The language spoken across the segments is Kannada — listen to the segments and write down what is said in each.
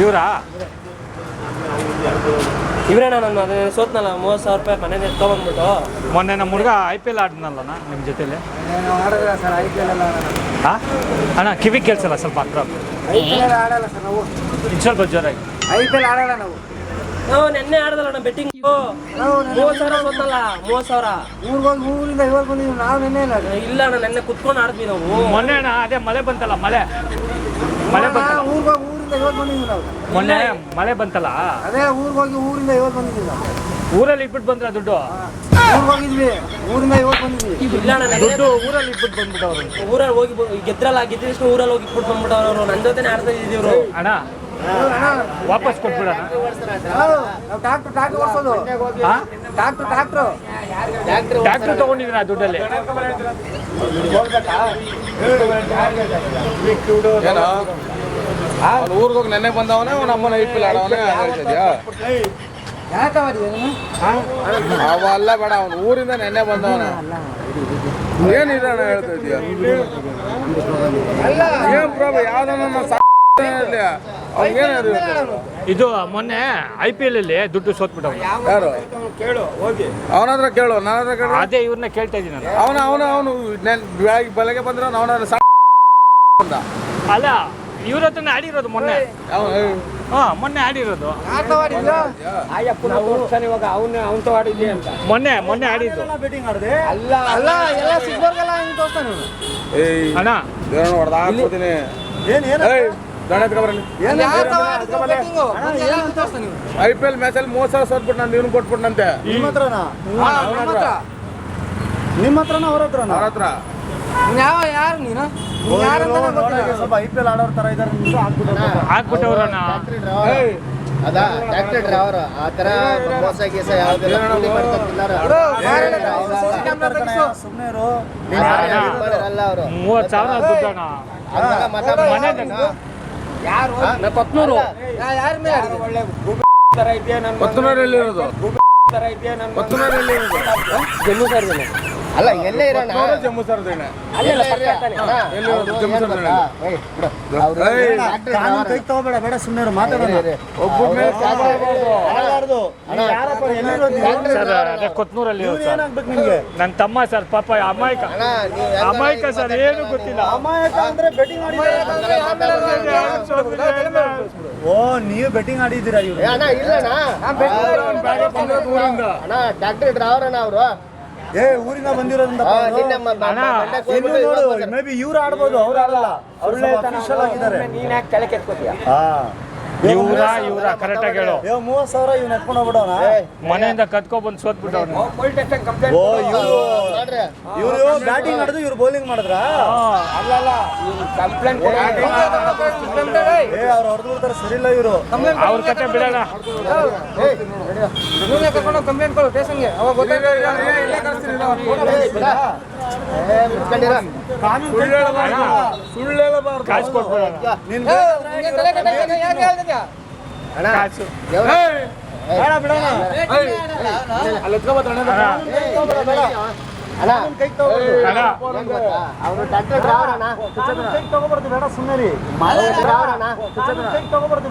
ಇವರಾ? ಇವ್ರೇನ ನಾನು ಅದೇ ಸೋತ್ನಲ್ಲ ಮೂವತ್ತು ಸಾವಿರ ರೂಪಾಯಿ ಮನೇಲಿ ಎತ್ಕೊಂಡ್ಬಂದ್ಬಿಟ್ಟು? ಮೊನ್ನೆ ನಮ್ಮ ಹುಡುಗ ಐ ಪಿ ಎಲ್ ಆಡಿದ್ನಲ್ಲ ನಿಮ್ಮ ಜೊತೆಲಿ. ಆಡೋದಿಲ್ಲ ಸರ್ ಐ ಪಿ ಎಲ್ ಎಲ್ಲ ಹಾಂ ಅಣ್ಣ ಕಿವಿ ಕೇಳಿಸಲ್ಲ ಸ್ವಲ್ಪ ಹತ್ರ. ಐ ಪಿ ಎಲ್ ಆಡಲ್ಲ ಸರ್ ನಾವು. ಇನ್ನು ಸ್ವಲ್ಪ ಜೋರಾಗಿ. ಐ ಪಿ ಎಲ್ ಆಡಲ್ಲ ನಾವು. ನಾವು ನೆನ್ನೆ ಆಡ್ದಲ್ಲ ಬೆಟ್ಟಿಂಗ್ ಮೂವತ್ ಸಾವಿರ ಗೊತ್ತಲ್ಲ ಮೂವತ್ ಸಾವಿರ. ಊರಿಗೆ ಹೋಗಿ ಊರಿಂದ ಇವಾಗ ಬಂದಿದ್ದೀವಿ ನಾವು ನೆನ್ನೆ ಇಲ್ಲ ಇಲ್ಲ ಅಣ್ಣ ನೆನ್ನೆ ಕುತ್ಕೊಂಡು ಆಡ್ತೀವಿ ನಾವು. ಮೊನ್ನೆ ಅಣ್ಣ ಅದೇ ಮಳೆ ಬಂತಲ್ಲ ಮಳೆ. ಮಳೆ ಬಂತಲ್ಲ. ಊರಿಗೆ ಹೋಗಿ ಊರಿಂದ ಇವಾಗ ಬಂದಿದ್ದೀವಿ ನಾವು. ಮೊನ್ನೆ ಮಳೆ ಬಂತಲ್ಲ. ಅದೇ ಊರಿಗೆ ಹೋಗಿ ಊರಿಂದ ಇವಾಗ ಬಂದಿದ್ದೀವಿ ನಾವು. ಊರಲ್ಲಿ ಇಟ್ಬಿಟ್ಟು ಬಂದ್ರ ದುಡ್ಡು? ಊರಿಗೆ ಹೋಗಿದ್ವಿ ಊರಿಂದ ಇವಾಗ ಬಂದಿದ್ವಿ ಇಲ್ಲ ಅಣ್ಣ ದುಡ್ಡು ಊರಲ್ಲಿ ಇಟ್ಬಿಟ್ಟು ಬಂದ್ಬಿಟ್ಟವ್ರು. ಊರಲ್ಲಿ ಹೋಗಿ ಗೆದ್ರಲ್ಲ ಗೆದ್ದಿಷ್ಟು ಊರಲ್ಲಿ ಹೋಗಿ ಇಟ್ಬಿಟ್ಟು ಬಂದ್ಬಿಟ್ಟವ್ರು. ಅವರು ನನ್ನ ಜೊತೆನೇ ಆಡ್ತಾ ಇದ್ದೀವ್ರು ಅಣ್ಣ ವಾಪಸ್ ಕೊಟ್ಬಿಡೋಣ. ನಾವು ಟ್ರಾಕ್ಟರ್ ಟ್ರಾಕ್ಟರ್ ಓಡಿಸೋದು. ಹಾಂ? ಟ್ರಾಕ್ಟರ್ ಟ್ರಾಕ್ಟ್ರು ಟ್ಯಾಕ್ಟ್ರ್ ತೊಗೊಂಡಿದ್ದೀನಿ ಆ ದುಡ್ಡಲ್ಲಿ? ಏನೋ? ಅವ್ನು ಊರಿಗೆ ಹೋಗಿ ನೆನ್ನೆ ಬಂದವನೇ ಅವ್ನ ಅಮ್ಮನ ಐ ಪಿ ಎಲ್ ಆಡವನೇ ಹೇಳ್ತಿದ್ಯಾ? ಯಾಕೆ ಮಾಡಿದೆ ನೀನು? ಅವ ಅಲ್ಲ ಬೇಡ ಅವ್ನು ಊರಿಂದ ನೆನ್ನೆ ಬಂದವನ. ಏನಿರೋಣ ಹೇಳ್ತಾ ಇದೀಯ? ಏನ್ ಪ್ರಾಬ್ಲಮ್ ಯಾವ್ದನ್ನ ಇದು ಮೊನ್ನೆ ಐ ಪಿ ಎಲ್ ಅಲ್ಲಿ ದುಡ್ಡು ಸೋತ್ಬಿಟ್ಟವ್ರು ಯಾರು? ಅವನ ಹತ್ರ ಕೇಳು ನನ್ನ ಹತ್ರ ಕೇಳು. ಅದೇ ಇವ್ರನ್ನ ಕೇಳ್ತಾ ಇದೀನಿ ನಾನು ಅವನ ಅವನ ಅವನು ಬೆಳಗ್ಗೆ ಬೆಳಗ್ಗೆ ಬಂದ್ರೆ ಅವನ ಅಲ್ಲ ಇವ್ರ ಹತ್ರನೇ ಆಡಿರೋದು ಮೊನ್ನೆ. ಹಾ ಮೊನ್ನೆ ಆಡಿರೋದು. ಮೊನ್ನೆ ಮೊನ್ನೆ ಆಡಿದ್ದು. ಅಲ್ಲ ಅಲ್ಲ ಎಲ್ಲ ಸಿಗ್ಬರ್ಗಲ್ಲ ಹಿಂಗೆ ತೋರಿಸ್ತಾನೆ ಅಣ್ಣ. ಹೊಡೆದ ಹಾಕ್ಬಿಡ್ತೀನಿ ಏನು ಐ ಪಿ ಎಲ್ ಮ್ಯಾಚಲ್ಲಿ ಮೂವತ್ತು ಸಾವಿರ ಸೋತ್ಬಿಟ್ಟು ನಾನು ಇವ್ನು ಕೊಟ್ಬಿಟ್ನಂತೆ. ನಿಮ್ಮ ಹತ್ರನಾ? ನಿಮ್ಮ ಹತ್ರನ ಅವ್ರ ಹತ್ರನ? ಅವ್ರ ಹತ್ರ. ಯಾವ ಯಾರು ನೀನು. ಸ್ವಲ್ಪ ಐ ಪಿ ಎಲ್ ಆಡೋರ್ ತರ ಇದಾರೆ ಹಾಕ್ಬಿಟ್ಟವ್ರಣ್ಣ ಅದ ಡ್ರೈವರ್ ಆ ತರ ಮೋಸ ಗೀಸ ಯಾವ್ದೆಲ್ಲ. ಸುಮ್ಮನೆ ಇರು. ಅಲ್ಲ ಅವರು. ಮೂವತ್ತು ಸಾವಿರ ಅಣ್ಣ ನಾ ಕೊತ್ನೂರು. ಯಾರ ಮೇಲೆ ಆಡಿದೆ? ಕೊತ್ತನೂರಲ್ಲಿ ಇರೋದು ಇರೋದು ಜಮ್ಮು ಅಲ್ಲೆಲ್ಲ ಎಲ್ಲೇ ಎಲ್ಲಿರೋದು ಜಮ್ಮು ಸರ್ ತಗೋಬೇಡ ಬೇಡ ಸುಮ್ಮನೆ ಅದೇ ಕೊತ್ನೂರಲ್ಲಿ ನನ್ನ ತಮ್ಮ ಸರ್ ಪಾಪ ಅಮಾಯಕ. ಅಮಾಯಕ ಸರ್? ಏನು ಗೊತ್ತಿಲ್ಲ. ಅಮಾಯಕ ಅಂದ್ರೆ ಬೆಟ್ಟಿಂಗ್ ಓ ನೀವು ಬೆಟ್ಟಿಂಗ್ ಆಡಿದ್ದೀರಾ ಇವ್ರು? ಅಣ್ಣ ಅಣ್ಣ ಟ್ಯಾಕ್ಟ್ರಿ ಡ್ರೈವರ್ ಅಣ್ಣ ಅವರು. ಏ ಊರಿನ ಬಂದಿರೋದ್ರಿಂದ ನೋಡು. ಮೇ ಬಿ ಇವ್ರು ಆಡ್ಬೋದು ಅವ್ರು ಆಡಲ್ಲ. ಅವ್ರು ಅಫಿಷಿಯಲ್ ಆಗಿದ್ದಾರೆ. ನೀನ್ ಯಾಕೆ ತಲೆ ಕೆತ್ಕೋತೀಯ ಹಾ. ಇವ್ರ ಇವ್ರ ಕರೆಕ್ಟಾಗಿ ಹೇಳು ಏ ಮೂವತ್ ಸಾವಿರ ಇವ್ನ ಎತ್ಕೊಂಡು ಹೋಗ್ಬಿಡೋಣ ಮನೆಯಿಂದ ಕತ್ಕೊ ಬಂದು ಸೋತ್ಬಿಟ್ಟವ್ರು ಓ ಇವ್ರು ಇವ್ರು ಬ್ಯಾಟಿಂಗ್ ಮಾಡಿದ್ರು ಇವ್ರು ಬೌಲಿಂಗ್ ಮಾಡಿದ್ರ ಕಂಪ್ಲೇಂಟ್ ಏ ಅವ್ರು ಹೊಡೆದು ಬಿಡ್ತಾರೆ ಸರಿ ಇಲ್ಲ ಇವರು ಅವ್ರ ಕತೆ ಬಿಡೋಣ ಕಂಪ್ಲೇಂಟ್ ಕೊಡು ಸ್ಟೇಷನ್ಗೆ ಅವಾಗ ಸುಮ್ಮನೆ ರೀ ಡ್ರೈವರ್ ಅಣ್ಣ ಕೈ ತಗೋಬಾರ್ದು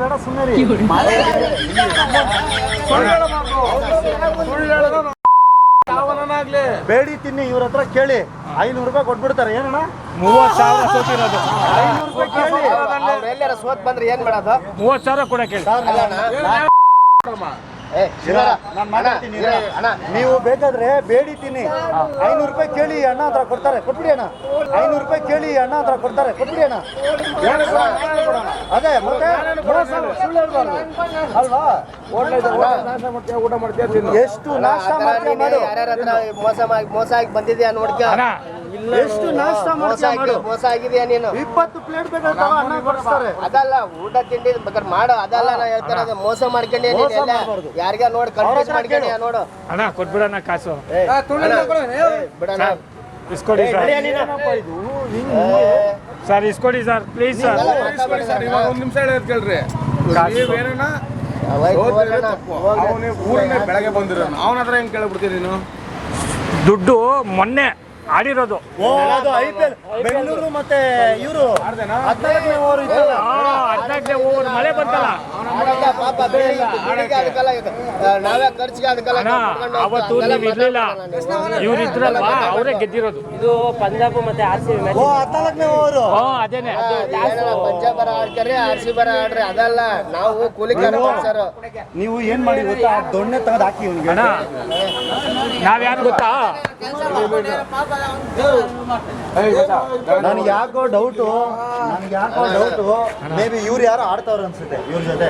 ಬೇಡ ತಿನ್ನಿ ಇವ್ರ ಹತ್ರ ಕೇಳಿ. ಐನೂರು ರೂಪಾಯಿ ಕೊಟ್ಬಿಡ್ತಾರೆ. ಏನಣ್ಣ? ಮೂವತ್ತು ಸಾವಿರ ಸೋತಿರೋದು. ಐನೂರು ರೂಪಾಯಿ ಕೇಳಿ. ಎಲ್ಲಾರ ಸೋತ್ ಬಂದ್ರೆ ಏನ್ ಮಾಡೋದು? ಮೂವತ್ತು ಸಾವಿರ ಕೂಡ ಕೇಳಿ ಏ ಶಿವರ ನಾನು ಮಾತಾಡ್ತೀನಿ ಅಣ್ಣ ನೀವು ಬೇಕಾದ್ರೆ ಬೇಡಿತೀನಿ ತಿನ್ನಿ. ಐನೂರು ರೂಪಾಯಿ ಕೇಳಿ ಅಣ್ಣ ಹತ್ರ ಕೊಡ್ತಾರೆ. ಕೊಟ್ಬಿಡಿ ಅಣ್ಣ. ಐನೂರು ರೂಪಾಯಿ ಕೇಳಿ ಅಣ್ಣ ಹತ್ರ ಕೊಡ್ತಾರೆ. ಕೊಟ್ಬಿಡಿ ಅಣ್ಣ. ಅದೇ ಮತ್ತೆ ಅಲ್ವಾ? ನಾಶ ಮಾಡ್ತೀಯಾ ಊಟ ಮಾಡ್ತೀಯ ಎಷ್ಟು ನಾಶ ಮಾಡ್ತೀಯ ಮಾಡು. ಯಾರ್ಯಾರ ಹತ್ರ ಮೋಸ ಮಾಡಿ ಮೋಸ ಆಗಿ ಬಂದಿದ್ಯಾ ನೋಡ್ಕ. ಅಣ್ಣ ಎಷ್ಟು ನಾಷ್ಟ ಮೋಸ ಮಾಡ್ತೀಯ ಆಗಿ ಮೋಸ ಆಗಿದ್ಯಾ ನೀನು? ಇಪ್ಪತ್ತು ಪ್ಲೇಟ್ ಬೇಕಾದ್ರೆ ಅನ್ನ ಕೊಡಿಸ್ತಾರೆ. ಅದಲ್ಲ ಊಟ ತಿಂಡಿ ಬೇಕಾದ್ರೆ ಮಾಡು. ಅದಲ್ಲ ನಾ ಹೇಳ್ತಾರದು ಮೋಸ ಮಾಡ್ಕೊಂಡೆ ನೀನೆಲ್ಲ. ಯಾರಿಗ ನೋಡ್ ಕನ್ಫ್ಯೂಸ್ ಮಾಡ್ಕೊಂಡೆ ನೋಡು. ಅಣ್ಣ ಕೊಟ್ಬಿಡೋಣ ಕಾಸು. ಬಿಡೋಣ ಇಸ್ಕೊಡಿ ಸರ್ ಸರ್. ಇಸ್ಕೊಡಿ ಸರ್ ಪ್ಲೀಸ್ ಸರ್. ಇವಾಗ ಒಂದು ನಿಮಿಷ ಹೇಳಿ ಕೇಳ್ರಿ. ನೀವೇನ ಹೋಗ್ಲಿ, ಹೋಗ್ಲಿ ಅಣ್ಣ, ಹೋಗ್ಲಿ. ಅವನೇ ಊರಿನ ಬೆಳಗ್ಗೆ ಬಂದಿರೋ ಅವನ ಹತ್ರ ಹೆಂಗ್ ಕೇಳ್ಬಿಡ್ತೀನಿ ನೀನು? ದುಡ್ಡು ಮೊನ್ನೆ ಆಡಿರೋದು ಓ ಅದು ಐ ಪಿ ಎಲ್ ಬೆಂಗಳೂರು ಮತ್ತೆ ಇವರು ಹದಿನಾಲ್ಕನೇ ಓವರ್ ಇತ್ತಲ್ಲ ಹದಿನಾಲ್ಕನೇ ಓವರ್ ಮಳೆ ಬಂತಲ್ಲ ನಾವೇ ಖರ್ಚಿಗೆ ಅದಕ್ಕೆಲ್ಲ ಅವತ್ತು ನೀವು ಇರ್ಲಿಲ್ಲ ಇವ್ರು ಇದ್ರಲ್ಲ ಅವರೇ ಗೆದ್ದಿರೋದು ಇದು ಪಂಜಾಬ್ ಮತ್ತೆ ಆರ್ ಸಿ ಓ ಹದಿನಾಲ್ಕನೇ ಓವರ್ ಅದೇನೆ ಪಂಜಾಬ್ ಬರ ಆಡ್ತಾರೆ ಆರ್ ಸಿ ಬರ ಆಡ್ರಿ ಅದಲ್ಲ ನಾವು ಕೂಲಿ ಸರ್ ನೀವು ಏನ್ ಮಾಡಿ ಗೊತ್ತಾ ದೊಣ್ಣೆ ತೆಗೆದು ಹಾಕಿ ಇವ್ನಿಗೆ ನಾವ್ಯಾರು ಗೊತ್ತಾ ನನಗೆ ಯಾಕೋ ಡೌಟು ನನಗೆ ಯಾಕೋ ಡೌಟು ಮೇ ಬಿ ಇವ್ರು ಯಾರು ಆಡ್ತಾವ್ರ ಅನ್ಸುತ್ತೆ ಇವ್ರ ಜೊತೆ.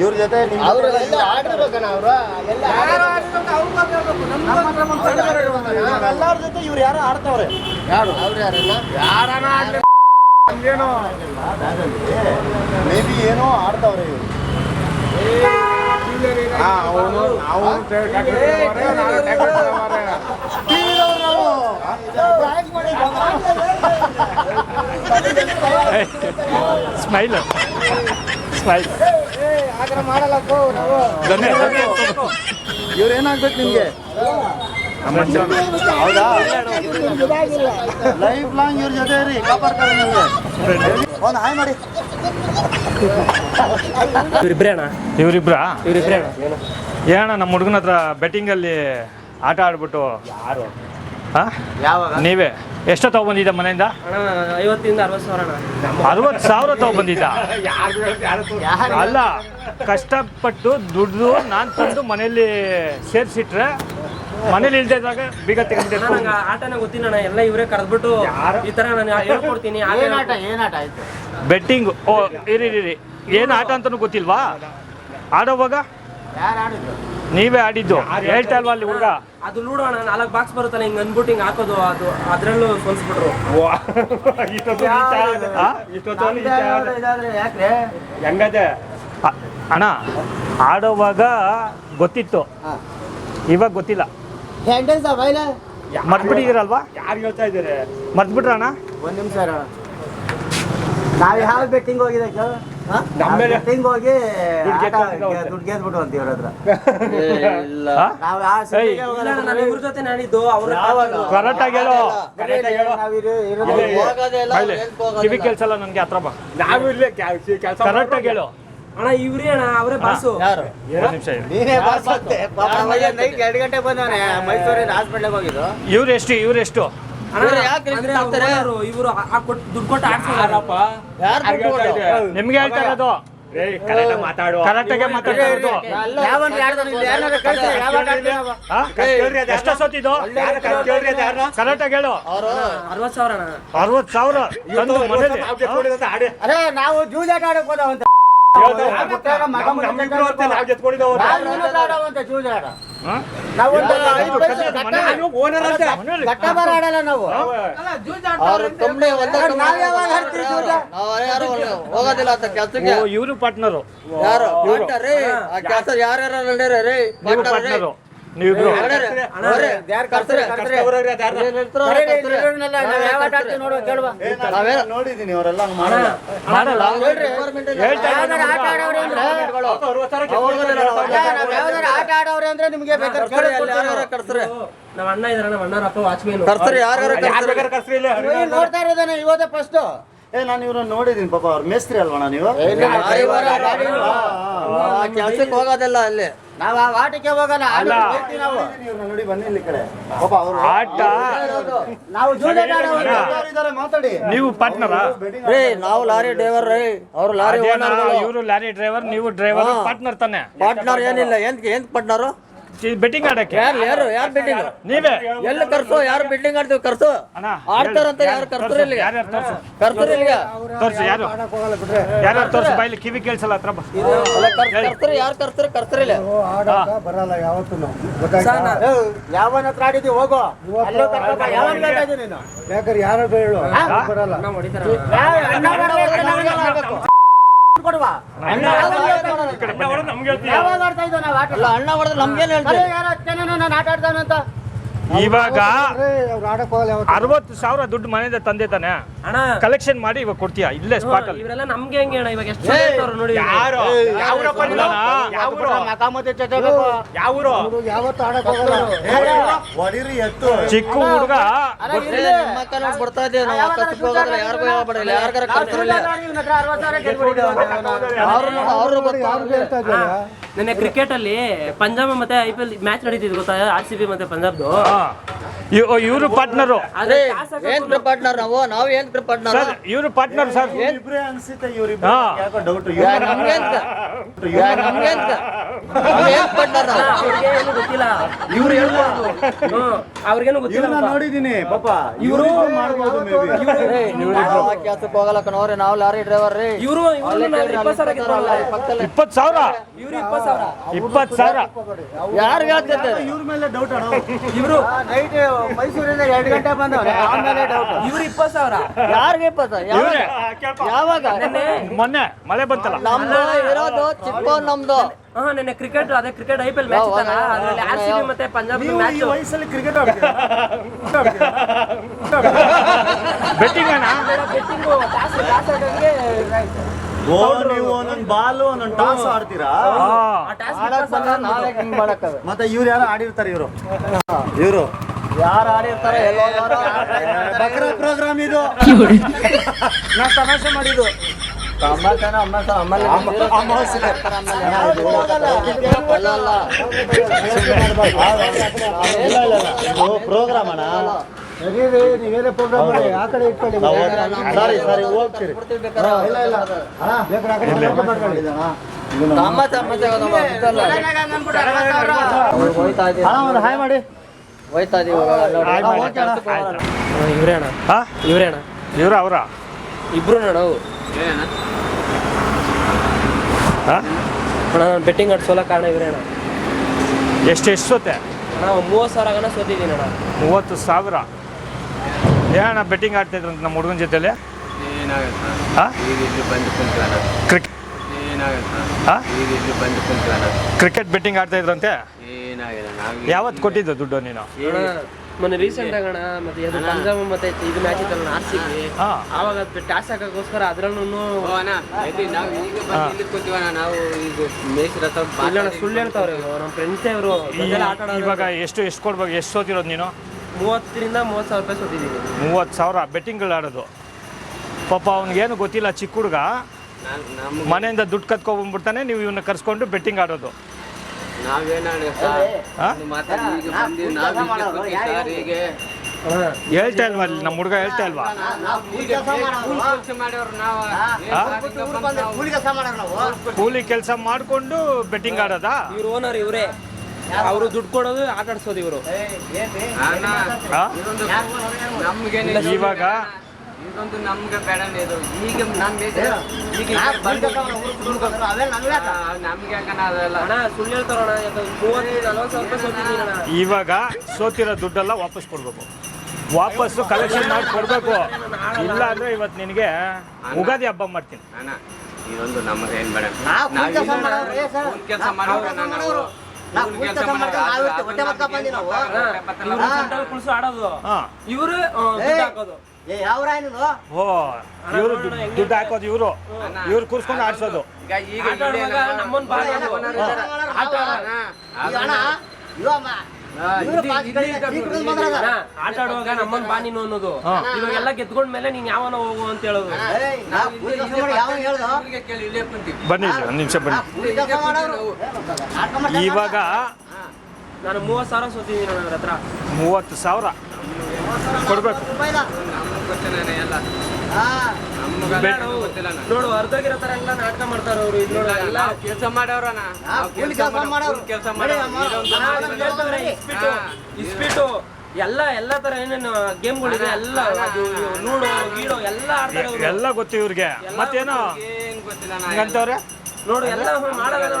ಇವ್ರ ಜೊತೆ ಎಲ್ಲಾರ ಜೊತೆ ಇವ್ರು ಯಾರೋ ಆಡ್ತಾವ್ರೆ. ಅವ್ರು ಯಾರಣ್ಣ? ಮೇ ಬಿ ಏನೋ ಆಡ್ತಾವ್ರೆ ಇವ್ರು. ಅವನು ನಾವು ಸ್ಮೈಲ್ ಸ್ಮೈಲ್ ಧನ್ಯ ಧನ್ಯ. ಇವ್ರು ಏನಾಗ್ಬೇಕು ನಿಮ್ಗೆ ಹೌದಾ? ಲೈಫ್ ಲಾಂಗ್ ಇವ್ರ ಜೊತೆ ಇರಿ ಕಾಪಾಡ್ತಾರೆ ಒಂದು ಹಾಯ್ ಮಾಡಿ. ಇವ್ರಿಬ್ರೇಣ ಅಣ್ಣ? ಇವರಿಬ್ರಾ? ಇವ್ರಿಬ್ರೇ ಅಣ್ಣ. ಏನಣ್ಣ ನಮ್ಮ ಹುಡುಗನ ಹತ್ರ ಬೆಟ್ಟಿಂಗಲ್ಲಿ ಆಟ ಆಡ್ಬಿಟ್ಟು ಯಾರು? ಹಾ? ನೀವೇ? ಎಷ್ಟು ತಗೊಬಂದಿದ್ದ ಮನೆಯಿಂದ? ಅಣ್ಣ ಐವತ್ತಿಂದ ಅರವತ್ತು ಸಾವಿರ ಅಣ್ಣ. ಅರವತ್ತು ಸಾವಿರ ತಗೊಬಂದಿದ್ದ? ಅಲ್ಲ ಕಷ್ಟಪಟ್ಟು ದುಡ್ದು ನಾನು ತಂದು ಮನೇಲಿ ಸೇರಿಸಿಟ್ರೆ ಮನೇಲಿ ಇಲ್ದೇ ಇದ್ದಾಗ ಬೀಗ ಅಣ್ಣ, ನಂಗೆ ತೆಗೆದು ಆಟನೇ ಗೊತ್ತಿಲ್ಲ ಅಣ್ಣ. ಎಲ್ಲ ಇವರೇ ಕರೆದ್ಬಿಟ್ಟು ಈ ತರ ನಾನು ಹೇಳ್ಕೊಡ್ತೀನಿ. ಏನಾಟ ಆಯ್ತು? ಬೆಟ್ಟಿಂಗ್ ಓ ಇರಿ ಇರಿ, ಏನು ಆಟ ಅಂತಲೂ ಗೊತ್ತಿಲ್ವಾ? ಆಡೋವಾಗ ನೀವೇ ಆಡಿದ್ದು ಹೇಳ್ತಾ ಇಲ್ವಾ ಅಲ್ಲಿ ಹುಡುಗ? ಅದು ನೋಡೋಣ ನಾಲ್ಕು ಬಾಕ್ಸ್ ಬರುತ್ತಲ್ಲ ಹಿಂಗ್ ಅಂದ್ಬಿಟ್ಟು ಹಿಂಗ್ ಹಾಕೋದು ಅದು ಅದ್ರಲ್ಲೂ ಸೋಲ್ಸ್ಬಿಟ್ರು. ಯಾಕ್ರೆ? ಹೆಂಗದೆ? ಅಣ್ಣ ಆಡೋವಾಗ ಗೊತ್ತಿತ್ತು. ಇವಾಗ ಗೊತ್ತಿಲ್ಲ. ಮರ್ತ್ಬಿಟ್ಟಿದ್ದೀರಲ್ವಾ? ಯಾರು ಹೇಳ್ತಾ ಇದ್ದೀರಿ? ಮರ್ತ್ಬಿಟ್ರಣ್ಣ ಒಂದ್ ನಿಮಿಷ ನಾವ್ ಯಾವ ಬೆಟ್ಟಿಂಗ್ ಹೋಗಿದೆ ಬೆಟ್ಟಿಂಗ್ ಹೋಗಿ ದುಡ್ಡು ಗೆದ್ಬಿಟ್ಟು ಅಂತ ಇವ್ರ ಹತ್ರ. ಹಾ? ಆ ಸಿಟಿಗೆ ಹೋಗಲ್ಲ. ನಾನು ಇವ್ರ ಜೊತೆ ನಾನಿದ್ದು ಅವ್ರ ಕರೆಕ್ಟ್ ಆಗಿ ಹೇಳು. ನಾವ್ ಇರೋದು. ಕಿವಿ ನನ್ಗೆ ಹತ್ರ ಬಾ. ಕರೆಕ್ಟ್ ಆಗಿ ಹೇಳು. ಅಣ್ಣ ಇವ್ರೇ ಅಣ್ಣ ಅವರೇ ಬಾಸು. ಒಂದು ನಿಮಿಷ ಇರು. ನೀನೇ ನೈಟ್ ಎರಡು ಗಂಟೆ ಬಂದವನೆ ಮೈಸೂರಿನ ಹಾಸ್ಪಿಟ್ಲಿಗೆ ಹೋಗಿದ್ದು. ಇವ್ರು ಎಷ್ಟು ಇವ್ರು ದುಡ್ಡು ಕೊಟ್ಟು ಆಡ್ಸೋದಾರಪ್ಪ ಯಾರು ನಿಮ್ಗೆ ಹೇಳ್ತಾ ಇರೋದು. ಅರವತ್ತು ಸಾವಿರ ನಾವು ಜೂಜಾಟ ಆಡಕ್ ಹೋದವಂತ. ಆಡಲ್ಲ ನಾವು? ಹೋಗೋದಿಲ್ಲ ಅಂತ ಕೆಲ್ಸಕ್ಕೆ. ಓ ಇವರು ಪಾರ್ಟ್ನರು ಯಾರು? ಆ ಕೆಲಸ ಯಾರ್ಯಾರ ನಡ್ಯಾರ ರೀ? ನೀವು ಪಾರ್ಟ್ನರು ನೀವಿಬ್ರು ನೋಡಿದೀನಿ ಅವರೆಲ್ಲ ಮಾಡಲ್ಲ ಯಾವ್ದಾರ ಆಟ ಆಡೋರು ಅಂದ್ರೆ ನಿಮ್ಗೆ ಬೇಕಾದ್ರೆ ಕರ್ಸ್ರಿ ನಮ್ಮ ಅಣ್ಣ ಇದಾರೆ ನಮ್ಮ ಅಣ್ಣರ ಅಪ್ಪ ವಾಚ್ಮೇನ್ ಕರ್ಸ್ರಿ ಯಾರ್ಯಾರ ನೋಡ್ತಾ ಇರೋದನ್ನ ಫಸ್ಟ್ ಏ ನಾನು ಇವ್ರನ್ನ ನೋಡಿದೀನಿ ಪಾಪ ಅವ್ರ ಮೇಸ್ತ್ರಿ ಅಲ್ವಣ ನೀವು ಕೆಲ್ಸಕ್ಕೆ ಹೋಗೋದಿಲ್ಲ ಅಲ್ಲಿ ನಾವು ಆ ಆಟಕ್ಕೆ ಹೋಗಲ್ಲ ಅಲ್ಲ. ಹೋಗ್ತೀವಿ ನಾವು. ಇವ್ರನ್ನ ನೋಡಿ ಬನ್ನಿ ಇಲ್ಲಿ ಈ ಕಡೆ. ಪಾಪ ಅವರು ಆಟ. ನಾವು ಆಡೋರು. ಮಾತಾಡಿ. ನೀವು ಪಾರ್ಟ್ನರಾ? ರೀ ನಾವು ಲಾರಿ ಡ್ರೈವರ್ ರೀ ಅವ್ರು ಲಾರಿ ಇವರು ಲಾರಿ ಡ್ರೈವರ್ ನೀವು ಡ್ರೈವರ್ ಪಾರ್ಟ್ನರ್ ತಾನೆ. ಪಾರ್ಟ್ನರ್ ಏನಿಲ್ಲ. ಎಂತ ಎಂತ್ ಪಾರ್ಟ್ನರ್? ಬೆಟ್ಟಿಂಗ್ ಆಡಕ್ಕೆ? ಯಾರು ಯಾರು ಯಾರು ಬಿಲ್ಡಿಂಗ್ ನೀವೇ. ಎಲ್ಲ ಕರ್ಸೋ ಯಾರು ಬಿಲ್ಡಿಂಗ್ ಆಡ್ತೀವಿ ಕರ್ಸೋ? ಅಣ್ಣ ಆಡ್ತಾರಂತ ಯಾರು ಕರ್ಸೋ ಇಲ್ಲಿ ಯಾರ್ಯಾರು ತೋರ್ಸು? ಕರ್ಸ್ರು ಇಲ್ಲಿಗೆ? ತೋರ್ಸು ಯಾರು? ಯಾರ್ಯಾರು ತೋರ್ಸು? ಬಾಯಲ್ಲಿ ಕಿವಿ ಕೇಳಿಸಲ್ಲ ಹತ್ರ ಕರ್ತಾರೆ ಕರ್ಸ್- ಯಾರು ಕರ್ತಾರೆ ಕರ್ಸ್ರಿ ಇಲ್ಲ. ಬರಲ್ಲ ಯಾವತ್ತು ಯಾವನ ಹತ್ರ ಆಡಿದ್ವಿ ಹೋಗೋ. ಯಾವನ್ ಬೇಕಾ ಇದೆ ನೀನು? ಯಾಕಂದ್ರೆ ಯಾರು ಹೇಳು. ಬರಲ್ಲ. ಕೊಡುವ. ಅಣ್ಣ ನಮ್ಗೆ ಯಾವಾಗ ಆಡ್ತಾ ಇದ್ದೋ ನಾವು ಆಟ? ಅಣ್ಣ ಹೊಡೆದ್ರೆ ನಮ್ಗೇನು ಹೇಳ್ತೀವಿ ಯಾರು ನಾನು ಆಟ ಆಡ್ತಾನಂತ ಇವಾಗ ಅರವತ್ತು ಸಾವಿರ ದುಡ್ಡು ಮನೆಯಿಂದ ತಂದೆ ತಾನೆ ಅಣ್ಣ ಕಲೆಕ್ಷನ್ ಮಾಡಿ ಇವಾಗ ಕೊಡ್ತೀಯಾ ಇಲ್ಲೇ ಸ್ಪಾಟ್ ಅಲ್ಲಿ ಇವರೆಲ್ಲ ನಮ್ಗೆ ಹೆಂಗೆ ಅಣ್ಣ ಇವಾಗ ಎಷ್ಟು ನೋಡಿ ಯಾರು ಯಾವತ್ತು ಆಡಕ್ ಹೋಗಲ್ಲ ಹೊಡೀರಿ ಎತ್ತು ಚಿಕ್ಕ ಹುಡುಗ ಯಾರು ಹೇಳ್ತಾ ಇದ್ದಾರೆ ನೆನ್ನೆ ಕ್ರಿಕೆಟ್ ಅಲ್ಲಿ ಪಂಜಾಬ್ ಮತ್ತೆ ಐ ಪಿ ಎಲ್ ಮ್ಯಾಚ್ ನಡೀತಿದ್ ಗೊತ್ತಾ? ಆರ್ ಸಿ ಬಿ ಮತ್ತೆ ಪಂಜಾಬ್ ಇವರು ಪಾರ್ಟ್ನರ್ ಅದೇ ಏನ್ ಪಾರ್ಟ್ನರ್ ನಾವು? ನಾವ್ ಏನ್ ಪಾರ್ಟ್ನರ್ ಇವರು ಪಾರ್ಟ್ನರ್ ಸರ್. ಇಬ್ರೇ ಅನ್ಸುತ್ತೆ ಇವ್ರಿಬ್ರು ಯಾಕೋ ಡೌಟ್ ನಮ್ಗೆ ಅಂತ ನಮ್ಗೆ ಅಂತ ನಾವ್ ಏನ್ ಪಾರ್ಟ್ನರ್ ಅವ್ರಿಗೆ ಏನು ಗೊತ್ತಿಲ್ಲ. ಇವ್ರು ಹೇಳ್ಬೋದು. ಅವ್ರಿಗೇನು ಗೊತ್ತಿಲ್ಲ. ನೋಡಿದೀನಿ ಪಾಪ. ಇವರು ಮಾಡ್ಬೋದು ಮೇ ಬಿ ಕೆಲ್ಸಕ್ಕೆ ಹೋಗಲ್ಲ ಕಣವ್ರೆ ನಾವು ಲಾರಿ ಡ್ರೈವರ್ ರೀ. ಇವ್ರು ಇವ್ರು ಇಪ್ಪತ್ತು ಸಾವಿರ? ಇವ್ರು ಇಪ್ಪತ್ತು ಇಪ್ಪತ್ತು ಸಾವಿರ. ಯಾರು ಹೇಳ್ತಿದ್ದೆ ಇವ್ರ ಮೇಲೆ ಡೌಟ್ ಅಣ್ಣ ಇವ್ರು ನೈಟ್ ಮೈಸೂರಿಂದ ಎರಡು ಗಂಟೆ ಬಂದವ್ರೆ ಆಮೇಲೆ ಡೌಟ್ ಇವ್ರು ಇಪ್ಪತ್ತು ಸಾವಿರ. ಯಾರಿಗೆ ಇಪ್ಪತ್ತ ಯಾವಾಗ? ಮೊನ್ನೆ ಮಳೆ ಬಂತಲ್ಲ. ನಮ್ದು ಇರೋದು ಚಿಕ್ಕ ನಮ್ದು. ಹಾ ನೆನ್ನೆ ಕ್ರಿಕೆಟ್ ಅದೇ cricket I P L match ಇತ್ತಲ್ಲ ಅದ್ರಲ್ಲಿ ಆರ್ ಸಿ ಬಿ ಮತ್ತೆ ಪಂಜಾಬ್ ಮ್ಯಾಚ್ ವಯಸ್ಸಲ್ಲಿ ಕ್ರಿಕೆಟ್ ಆಡ್ತೀರಾ? ಬೆಟ್ಟಿಂಗ್ ಅಣ್ಣ? ಬೆಟ್ಟಿಂಗು ಟಾಸ್ ಆಡೋಂಗೆ ಓ ನೀವು ಒಂದೊಂದು ಬಾಲು ಒಂದೊಂದು ಟಾಸ್ ಆಡ್ತೀರಾ? ಮತ್ತೆ ಇವ್ರು ಯಾರು ಆಡಿರ್ತಾರೆ ಇವರು. ಇವರು. ಯಾರು ಆಡಿರ್ತಾರೆ ಎಲ್ಲೋ ಬಕ್ರ ಪ್ರೋಗ್ರಾಮ್ ಇದು. ನಾ ತಮಾಷೆ ಮಾಡಿದ್ದು. ಅಮಾವಾಸ್ಯೆ. ಅಲ್ಲ ಅಲ್ಲ ಪ್ರೋಗ್ರಾಮ್ ಇಲ್ಲ ನೀವೇನೇ ಪ್ರೋಗ್ರಾಮ್ ಮಾಡಿ ಆ ಕಡೆ ಇಟ್ಕೊಳ್ಳಿ. ಸಾರಿ ಸಾರಿ ಹೋಗ್ತೀರಿ. ಇಲ್ಲ ಇಲ್ಲ. ಅಣ್ಣ ಬೇಕಾದ್ರೆ ಆ ಕಡೆ ನೋಡ್ಕೊಂಡು ಮಾಡ್ಕೊಳ್ಳಿ. ಅಣ್ಣ. ಇದು ನಮ್ಮ- ಅಮ್ಮಸ ಅಮ್ಮಸ ನಮ್ಮ ಇದಲ್ಲ. ಹೋಯ್ತಾ ಇದೀವಿ ಅಣ್ಣ ಒಂದು ಹಾಯ್ ಮಾಡಿ. ಹೋಯ್ತಾ ಇದೀವಿ ಇವಾಗ ನೋಡಿ. ಇವ್ರೇ ಅಣ್ಣ ಹಾ ಇವ್ರೇ ಅಣ್ಣ ಇವ್ರ ಅವರ? ಇಬ್ರು ನಾವು ಹಾ? ಅಣ್ಣ ನಾನು ಬೆಟ್ಟಿಂಗ್ ಆಡ್ಸೋಲ್ಲ ಕಾರಣ ಇವ್ರೇಣ ಅಣ್ಣ ಎಷ್ಟು ಎಷ್ಟು ಸೋತೆ? ಅಣ್ಣ ಮೂವತ್ತು ಸಾವಿರ ಗಣ ಸೋತಿದ್ದೀನಿ ಅಣ್ಣ ಮೂವತ್ತು ಸಾವಿರ? ಏನಣ್ಣ ಬೆಟ್ಟಿಂಗ್ ಆಡ್ತಾ ಅಂತ ನಮ್ಮ ಹುಡುಗನ ಜೊತೆಲಿ. ಹಾ ಕ್ರಿಕೆಟ್ ಹಾ ಕ್ರಿಕೆಟ್ ಬೆಟ್ಟಿಂಗ್ ಆಡ್ತಾ ಇದ್ರಂತೆ? ಯಾವತ್ತು ಕೊಟ್ಟಿದ್ದು ದುಡ್ಡು ನೀನು? ಮೊನ್ನೆ ರೀಸೆಂಟ್ ಆಗಣ ಮತ್ತೆ ಅದು ಪಂಜಾಬ್ ಮತ್ತೆ ಇದು ಮ್ಯಾಚ್ ಇತ್ತಲ್ಲ ಆರ್ ಸಿ ಬಿ ಆವಾಗ ಅದು ಟಾಸ್ ಹಾಕೋಕ್ಕೋಸ್ಕರ ಅದ್ರಲ್ಲೂ ನಾವು ಈಗ ಮೇಸ್ರ ಇಲ್ಲ ಅಣ್ಣ, ಸುಳ್ಳು ಹೇಳ್ತಾವ್ರೆ ಇವ್ರು. ನಮ್ಮ ಫ್ರೆಂಡ್ಸೇ ಅವರು ಈ- ಇವಾಗ ಎಷ್ಟು ಎಷ್ಟು ಕೊಡ್ಬೇಕು ಎಷ್ಟು ಸೋತಿರೋದು ನೀನು? ಮೂವತ್ತರಿಂದ ಮೂವತ್ತು ಸಾವಿರ ರೂಪಾಯಿ ಸೋತಿದ್ದೀನಿ. ಮೂವತ್ತು ಸಾವಿರ ಬೆಟ್ಟಿಂಗ್ಗಳು ಆಡೋದು. ಪಾಪ ಅವ್ನಿಗೇನು ಗೊತ್ತಿಲ್ಲ ಚಿಕ್ಕ ಹುಡುಗ. ಮನೆಯಿಂದ ದುಡ್ಡು ಕತ್ಕೊಬಂದ್ಬಿಡ್ತಾನೆ ನೀವು ಇವನ್ನ ಕರ್ಸ್ಕೊಂಡು ಬೆಟ್ಟಿಂಗ್ ಆಡೋದು? ಹೇಳ್ತಾ ಇಲ್ವಾ ಅಲ್ಲಿ? ನಮ್ಮ ಹುಡುಗ ಹೇಳ್ತಾ ಇಲ್ವಾ? ಹಾ? ಕೂಲಿ ಕೆಲಸ ಮಾಡ್ಕೊಂಡು ಬೆಟ್ಟಿಂಗ್ ಆಡೋದಾ? ಇವ್ರ ಓನರ್ ಇವರೇ. ಅವರು ದುಡ್ಡು ಕೊಡೋದು ಆಟ ಆಡ್ಸೋದು ಇವರು? ನಮ್ಗೆ ಇವಾಗ ಇದೊಂದು ನಮ್ಗೆ ಬೇಡ ಇದು. ಈಗ ನಮ್ಗೆ ಈಗ ನಮ್ಗೆ ಯಾಕನ ಅದೆಲ್ಲ ಅಣ್ಣ ಸುಳ್ಳು ಹೇಳ್ತಾರಣ್ಣ ಮೂವತ್ತು ನಲ್ವತ್ತು ಸಾವಿರ ರೂಪಾಯಿ ಇವಾಗ ಸೋತಿರೋ ದುಡ್ಡೆಲ್ಲ ವಾಪಸ್ ಕೊಡ್ಬೇಕು. ವಾಪಸ್ಸು ಕಲೆಕ್ಷನ್ ಮಾಡಿ ಕೊಡ್ಬೇಕು. ಇಲ್ಲ ಅಂದ್ರೆ ಇವತ್ತು ನಿನಗೆ ಉಗಾದಿ ಹಬ್ಬ ಮಾಡ್ತೀನಿ. ಅಣ್ಣ ಇದೊಂದು ನಮ್ಗೆ ಏನ್ ಬೇಡ. ಕೆಲಸ ಮಾಡೋರು. ಕುಳ್ಸು ಆಡೋದು ಇವರು ದುಡ್ಡು ಹಾಕೋದು ಓ ಇವರು ದುಡ್ಡು ಹಾಕೋದು ಇವರು ಇವ್ರು ಕೂರ್ಸ್ಕೊಂಡು ಆಡ್ಸೋದು ಈಗ ಈಗ ಆಟ ಆಡುವಾಗ ನಮ್ಮನ್ನ ಬಾಳ ಆಟ ಆಟ ಆಡುವಾಗ ನಮ್ಮನ್ ಬಾ ನೀನು ಅನ್ನೋದು. ಇವಾಗೆಲ್ಲ ಗೆದ್ಕೊಂಡ್ ಮೇಲೆ ನೀನ್ ಯಾವನ ಹೋಗು ಅಂತ ಹೇಳೋದು. ಬನ್ನಿ ಒಂದು ನಿಮಿಷ ಬನ್ನಿ. ಇವಾಗ ನಾನು ಮೂವತ್ತು ಸಾವಿರ ಸೋತಿದ್ದೀನಿ ನನ್ನ ಹತ್ರ. ಮೂವತ್ತು ಸಾವಿರ. ಕೊಡ್ಬೇಕು. ನೋಡು ಅರ್ಧಗಿರೋ ತರ ಎಲ್ಲ ನಾಟಕ ಮಾಡ್ತಾರ ಅವ್ರು. ಇದು ನೋಡ ಎಲ್ಲ ಕೆಲಸ ಮಾಡೋರಣ್ಣ ಕೆಲಸ ಇಸ್ಪಿಟ್ಟು ಎಲ್ಲ ಎಲ್ಲ ತರ ಏನೇನು ಗೇಮ್ಗಳಿದೆ ಎಲ್ಲ ಲೂಡೋ ಗೀಡೋ ಎಲ್ಲ ಆಡ್ತಾರೆ. ಎಲ್ಲ ಗೊತ್ತು ಇವ್ರಿಗೆ. ಮತ್ತೇನೋ? ಏನ್ ಗೊತ್ತಿಲ್ಲ ನೋಡು ಎಲ್ಲ ಮಾಡೋದೆಲ್ಲ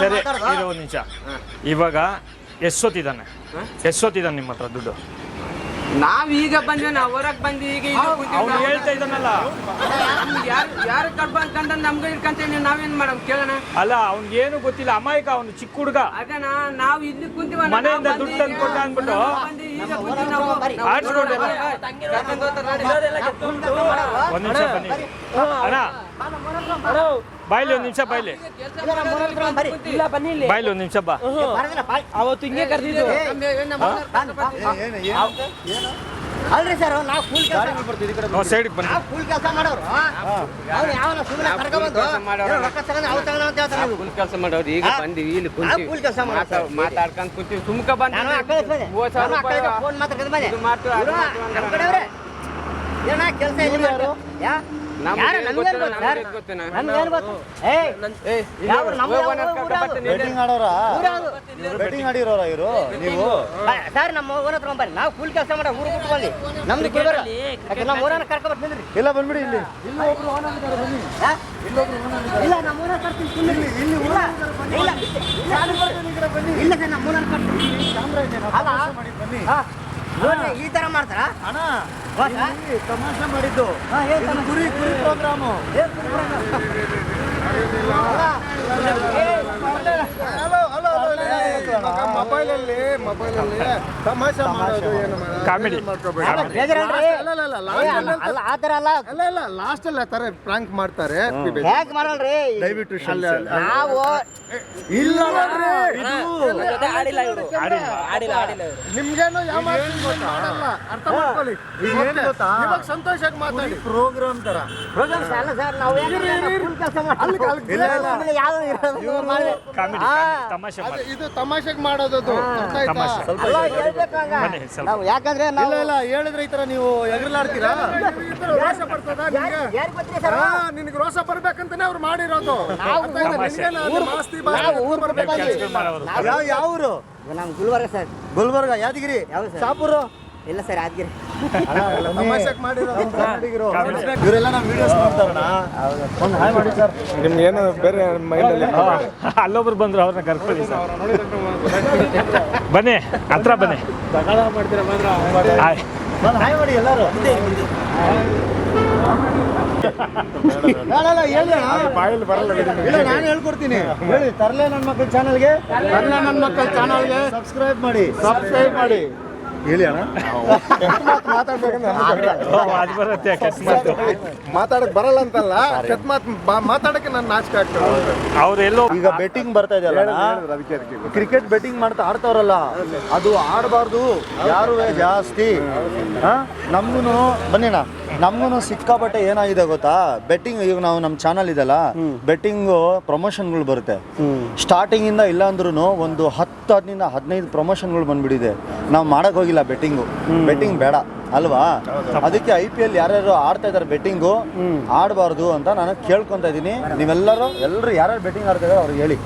ಸರಿ ಒಂದು ನಿಮಿಷ. ಇವಾಗ ಎಷ್ಟೊತ್ತಿದ್ದಾನೆ ಎಷ್ಟೊತ್ತಿದ್ದಾನೆ ನಿಮ್ಮ ಹತ್ರ ದುಡ್ಡು. ನಾವ್ ಈಗ ಬಂದ್ವಿ ನಾವ್ ಹೊರಗ್ ಬಂದ್ವಿ ಈಗ ಅವ್ನು ಹೇಳ್ತಾ ಇದ್ದಾನಲ್ಲ. ಯಾರು ಯಾರು ಕಡ್ಬಂದ್ ಕಂಡ ನಮ್ಗೆ ಇಟ್ಕೊಂತೀನಿ ನಾವೇನ್ ಮಾಡಮ್ ಕೇಳೋಣ. ಅಲ್ಲ ಅವ್ನಿಗೆ ಏನು ಗೊತ್ತಿಲ್ಲ ಅಮಾಯಕ ಅವನು ಚಿಕ್ಕ ಹುಡುಗ. ಅದನ್ನ ನಾವ್ ಇಲ್ಲಿ ಕುಂತೀವಿ ಮನೆಯಿಂದ ದುಡ್ಡು ತಂದು ಕೊಟ್ಟ ಅಂದ್ಬಿಟ್ಟು ಒಂದ್ ನಿಮಿಷ ಬನ್ನಿ ಅಣ್ಣ ಬಾಯ್ಲಿ ಒಂದ್ ನಿಮಿಷ ಬಾಯ್ಲಿ ಇಲ್ಲ ಬನ್ನಿ ಇಲ್ಲಿ ಬಾಯ್ಲಿ ಒಂದ್ ನಿಮಿಷ ಬಾ ಅವತ್ತು ಹಿಂಗೆ ಕರ್ದಿದ್ದು ಅಲ್ರಿ ಸರ್ ನಾವು ಕೂಲ್ ಸೈಡ್ಗೆ ಬನ್ನಿ. ನಾವು ಕೂಲ್ ಕೆಲಸ ಮಾಡೋರು ಅವ್ನು ಯಾವನ ಸುಮ್ಮನೆ ಕರ್ಕೊಂಡ್ಬಂದು ಏನೋ ರೊಕ್ಕ ತಗೊಂಡು ಅವು ತಗೊಂಡು ಅಂತ ಹೇಳ್ತಾನೆ ನೀವು. ಕೂಲಿ ಕೆಲಸ ಮಾಡೋರು. ಈಗ ಬಂದಿವಿ ಇಲ್ಲಿ ಕೂಲ್ ಕೆಲಸ ಮಾಡೋರು ಮಾತಾಡ್ಕೊಂಡ್ ಕುಂತೀವಿ. ಸುಮ್ಕ ಬಂದ್. ನಾನು ಬಂದೆ ಫೋನ್ ಮಾತಾಡ್ಕೊಂಡು ಬಂದೆ. ಇದು ಮಾಡ್ತೀವಿ, ಮಾಡ್ತೀವಿ ಏನ ಕೆಲಸ ಯಾರು ಯಾ? ಬೆಟ್ಟಿಂಗ್ ಆಡೋರ ಬೆಟ್ಟಿಂಗ್ ಆಡಿರೋರ ಇವರು ನೀವು ಸರ್ ನಮ್ಮ ಊರ ಹತ್ರ ಬನ್ನಿ ನಾವು ಫುಲ್ ಕೆಲಸ ಮಾಡೋ ಊರು ಬಿಟ್ಟು ಬಂದಿ ನಮ್ದು ನಮ್ಮ ಊರನ್ನ ಕರ್ಕೊಂಡ್ ಬರ್ತೀನಿ ಇಲ್ಲ ಬಂದ್ಬಿಡಿ ಇಲ್ಲಿ ಇಲ್ಲ ನಮ್ಮ ಊರ ಕರ್ತೀನಿ ಇಲ್ಲಿ ಇಲ್ಲ ಇಲ್ಲ ಇಲ್ಲ ಸರ್ ನಮ್ಮ ಊರನ್ನ ಕರ್ತೀನಿ ಚಾಮರಾಜ ಬನ್ನಿ ಈ ತರ ಮಾಡ್ತಾರ ಅಣ್ಣ? ಇಲ್ಲಿ ತಮಾಷೆ ಮಾಡಿದ್ದು ಇದು ಕುರಿ ಕುರಿ ಪ್ರೋಗ್ರಾಮು ಏ ಮೊಬೈಲಲ್ಲಿ ತಮಾಷೆ ಮಾಡೋದು ಏನು ಕಾಮಿಡಿ ಬೇಜಾರಲ್ರಿ? ಅಲ್ಲ ಅಲ್ಲ ಅಲ್ಲ ಏ, ಅಲ್ಲ ಅಲ್ಲ, ಆ ಥರ ಅಲ್ಲ. ಅಲ್ಲ ಅಲ್ಲ ಲಾಸ್ಟ್ ಅಲ್ಲಿ ಆ ತರ ಪ್ರಾಂಕ್ ಮಾಡ್ತಾರೆ ಮಾಡಲ್ರಿ? ದಯವಿಟ್ಟು ನಾವು ಇಲ್ಲ. ನಿಮ್ಗೇನು ಯಾವ ಮಾಡಲ್ಲ. ಅರ್ಥ ಮಾಡ್ಕೊಳ್ಳಿ. ಇವಾಗ ಸಂತೋಷಕ್ಕೆ ಮಾತಾಡಿ. ಪ್ರೋಗ್ರಾಮ್ ತರ. ಪ್ರೋಗ್ರಾಮ್ ಅಲ್ಲ ಸರ್ ನಾವು ಕೆಲಸ ಮಾಡಿ ಇಲ್ಲ, ಇಲ್ಲ. ಯಾವ್ದು ಇರೋದು ಕಾಮಿಡಿ ತಮಾಷೆ ಇದು ತಮಾಷೆಗೆ ಮಾಡೋದು ಅದು. ಅರ್ಥ ಆಯ್ತಾ? ತಮಾಷೆ. ಸ್ವಲ್ಪ ಅಲ್ಲ, ಹೇಳ್ಬೇಕು ಬನ್ನಿ, ಸ್ವಲ್ಪ. ನಾವು ಯಾಕಂದ್ರೆ ನಾವು ಇಲ್ಲ ಇಲ್ಲ ಹೇಳಿದ್ರೆ ಈ ತರ ನೀವು ಎಗರ್ಲಾಡ್ತೀರಾ? ರೋಷ ಬರ್ತದ ನಿನ್ಗೆ ಯಾರು ಗೊತ್ತಿದೆ ಸರ್? ಹಾ, ನಿನ್ಗೆ ರೋಷ ಬರ್ಬೇಕಂತಾನೆ ಅವ್ರು ಮಾಡಿರೋದು. ನಾವು ಅರ್ಥ ಆಯ್ತಾ? ತಮಾಷೆ. ನಿನ್ಗೇನು ಅಲ್ಲಿ ಮಾಸ್ತಿ ನಾವು ಊರ್. ಕೆಲ್ಸಗಳು ಮಾಡೋರು. ಯಾವ ಯಾವ ಊರು? ನಮ್ಮ ಗುಲ್ಬರ್ಗ ಸರ್. ಗುಲ್ಬರ್ಗ ಯಾದಗಿರಿ? ಯಾವ್ದು ಸರ್? ಶಾಪುರು? ಇಲ್ಲ ಸರ್ ಯಾದಗಿರಿ. ಇವರೆಲ್ಲ ನಮ್ಮ ವಿಡಿಯೋಸ್ ನೋಡ್ತಾರಣ ಒಂದು ಹಾಯ್ ಮಾಡಿ ಸರ್. ನಿಮ್ಗೆ ಏನು ಬೇರೆ ಮೈಂಡಲ್ಲಿ ಹಾ, ಅಲ್ಲೊಬ್ರು ಬಂದ್ರು ಅವ್ರನ್ನ ಕರ್ಕೊಳ್ಳಿ ಸರ್. ಬನ್ನಿ ಹತ್ರ ಬನ್ನಿ. ಹಾಯ್. ಹಾಯ್ ಮಾಡಿ ಎಲ್ಲರೂ. ಹೇಳಿ ಬಾಯಲ್ಲಿ ಬರಲ್ಲ. ಇಲ್ಲ ನಾನು ಹೇಳ್ಕೊಡ್ತೀನಿ. ಹೇಳಿ ತರ್ಲೆ ನನ್ನ ಮಕ್ಕಳ ಚಾನಲ್ಗೆ ತರ್ಲೆ ನನ್ನ ಮಕ್ಕಳ ಚಾನಲ್ಗೆ ಸಬ್ಸ್ಕ್ರೈಬ್ ಮಾಡಿ. ಸಬ್ಸ್ಕ್ರೈಬ್ ಮಾಡಿ. ಹೇಳಿ ಅಣ್ಣ. ಅದು ಬರುತ್ತೆ ಅಕಸ್ಮಾತ್ ಮಾತಾಡಕ್ ಬರಲ್ಲ ಅಂತಲ್ಲ ಕೆಟ್ಟ ಮಾತ್ ಮಾತಾಡಕ್ಕೆ ನಾನು ನಾಚಿಕೆ ಆಗ್ತದೆ. ಅವ್ರು ಎಲ್ಲೋ ಈಗ ಬೆಟ್ಟಿಂಗ್ ಬರ್ತಾ ಇದೆ ಅದಕ್ಕೆ ಅದಕ್ಕೆ ಕ್ರಿಕೆಟ್ ಬೆಟ್ಟಿಂಗ್ ಮಾಡ್ತಾ ಆಡ್ತಾವ್ರಲ್ಲ ಅದು ಆಡಬಾರ್ದು. ಯಾರು ಜಾಸ್ತಿ? ನಮ್ಗೂ ಬನ್ನಿಣ ನಮ್ಗೂ ಸಿಕ್ಕಾಪಟ್ಟೆ ಏನಾಗಿದೆ ಗೊತ್ತಾ? ಬೆಟ್ಟಿಂಗ್ ಈಗ ನಾವು ನಮ್ಮ ಚಾನಲ್ ಇದೆಲ್ಲ ಬೆಟ್ಟಿಂಗು ಪ್ರಮೋಷನ್ಗಳು ಬರುತ್ತೆ. ಸ್ಟಾರ್ಟಿಂಗ್ ಇಂದ ಇಲ್ಲ ಅಂದ್ರೂ ಒಂದು ಹತ್ತು ಹದಿನಿಂದ ಹದಿನೈದು ಪ್ರಮೋಷನ್ಗಳು ಬಂದ್ಬಿಟ್ಟಿದೆ. ನಾವು ಮಾಡಕ್ ಹೋಗಿಲ್ಲ ಬೆಟ್ಟಿಂಗು ಬೆಟ್ಟಿಂಗ್ ಬೇಡ ಅಲ್ವಾ? ಅದಕ್ಕೆ ಐ ಪಿ ಎಲ್ ಯಾರ್ಯಾರು ಆಡ್ತಾ ಇದಾರೆ ಬೆಟ್ಟಿಂಗು ಆಡಬಾರ್ದು ಅಂತ ನಾನು ಕೇಳ್ಕೊಂತ ಇದ್ದೀನಿ. ನೀವೆಲ್ಲರೂ ಎಲ್ಲರೂ ಯಾರ್ಯಾರು ಬೆಟ್ಟಿಂಗ್ ಆಡ್ತಾ ಇದಾರೆ ಅವ್ರಿಗೆ ಹೇಳಿ.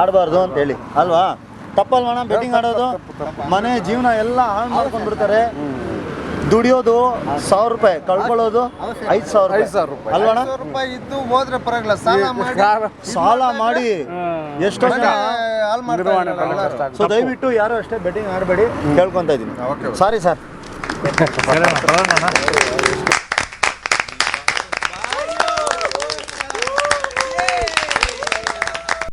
ಆಡಬಾರ್ದು ಅಂತ ಹೇಳಿ ಅಲ್ವಾ? ತಪ್ಪಲ್ವಣ ಬೆಟ್ಟಿಂಗ್ ಆಡೋದು? ಮನೆ ಜೀವನ ಎಲ್ಲ ಹಾಳು ಮಾಡ್ಕೊಂಡ್ಬಿಡ್ತಾರೆ. ದುಡಿಯೋದು ಸಾವಿರ ರೂಪಾಯಿ ಕಳ್ಕೊಳ್ಳೋದು ಐದು ಸಾವಿರ ಐದು ಸಾವಿರ ರೂಪಾಯಿ. ಅಲ್ವಣ ರೂಪಾಯಿ ಇದ್ದು ಹೋದ್ರೆ ಪರವಾಗಿಲ್ಲ ಸಾಲ ಮಾಡಿ. ಸಾಲ ಮಾಡಿ ಎಷ್ಟೋ ಜನ ಇದ್ದಾರಲ್ಲ. ಸೊ ದಯವಿಟ್ಟು ಯಾರು ಅಷ್ಟೇ ಬೆಟ್ಟಿಂಗ್ ಆಡಬೇಡಿ ಕೇಳ್ಕೊಂತ ಇದ್ದೀನಿ. Okay sorry sir